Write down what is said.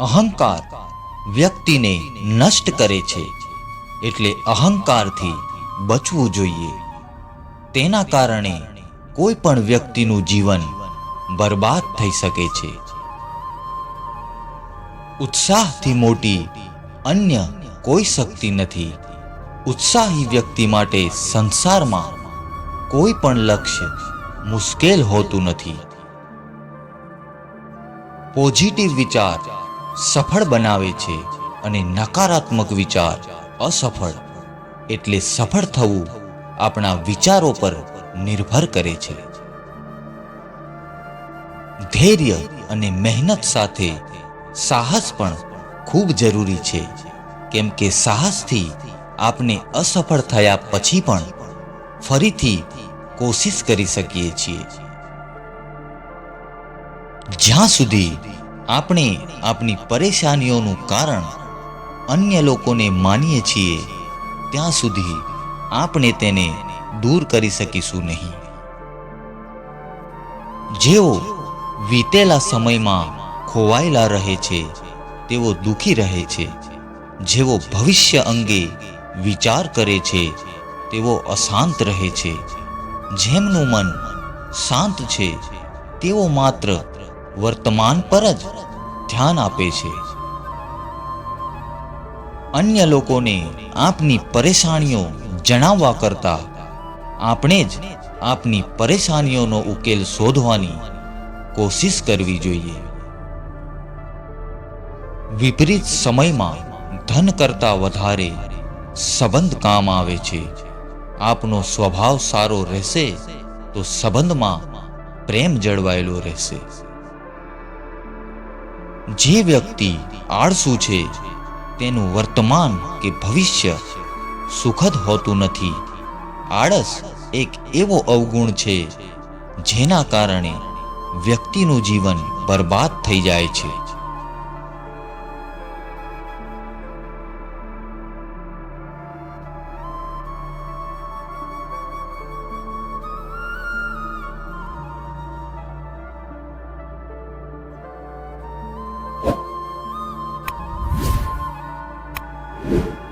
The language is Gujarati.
અહંકાર વ્યક્તિને નષ્ટ કરે છે એટલે અહંકારથી બચવું જોઈએ. તેના કારણે કોઈ પણ વ્યક્તિનું જીવન બરબાદ થઈ શકે છે. ઉત્સાહથી મોટી અન્ય કોઈ શક્તિ નથી. ઉત્સાહી વ્યક્તિ માટે સંસારમાં કોઈ પણ લક્ષ્ય મુશ્કેલ હોતું નથી. પોઝિટિવ વિચાર સફળ બનાવે છે અને નકારાત્મક વિચાર અસફળ એટલે સફળ થવું આપણા વિચારો પર નિર્ભર કરે છે. ધૈર્ય અને મહેનત સાથે સાહસ પણ ખૂબ જરૂરી છે, કેમ કે સાહસથી આપણે અસફળ થયા પછી પણ ફરીથી કોશિશ કરી શકીએ છીએ. જ્યાં સુધી આપણે આપણી પરેશાનીઓનું કારણ અન્ય લોકોને માનીએ છીએ, ત્યાં સુધી આપણે તેને દૂર કરી શકીશું નહીં. જેઓ વીતેલા સમયમાં ખોવાયેલા રહે છે, તેઓ દુઃખી રહે છે. જેઓ ભવિષ્ય અંગે વિચાર કરે છે, તેઓ અશાંત રહે છે. જેમનું મન શાંત છે, તેઓ માત્ર વર્તમાન પર જ ધ્યાન આપે છે. અન્ય લોકોને આપની પરેશાનીઓ જણાવવા કરતાં આપણે જ આપની પરેશાનીઓનો ઉકેલ શોધવાની કોશિશ કરવી જોઈએ. વિપરીત સમયમાં ધન કરતાં વધારે સંબંધ કામ આવે છે. આપનો સ્વભાવ સારો રહેશે તો સંબંધમાં પ્રેમ જળવાયેલો રહેશે. જે વ્યક્તિ આળસુ છે, તેનું વર્તમાન કે ભવિષ્ય સુખદ હોતું નથી. આળસ એક એવો અવગુણ છે, જેના કારણે વ્યક્તિનું જીવન બરબાદ થઈ જાય છે.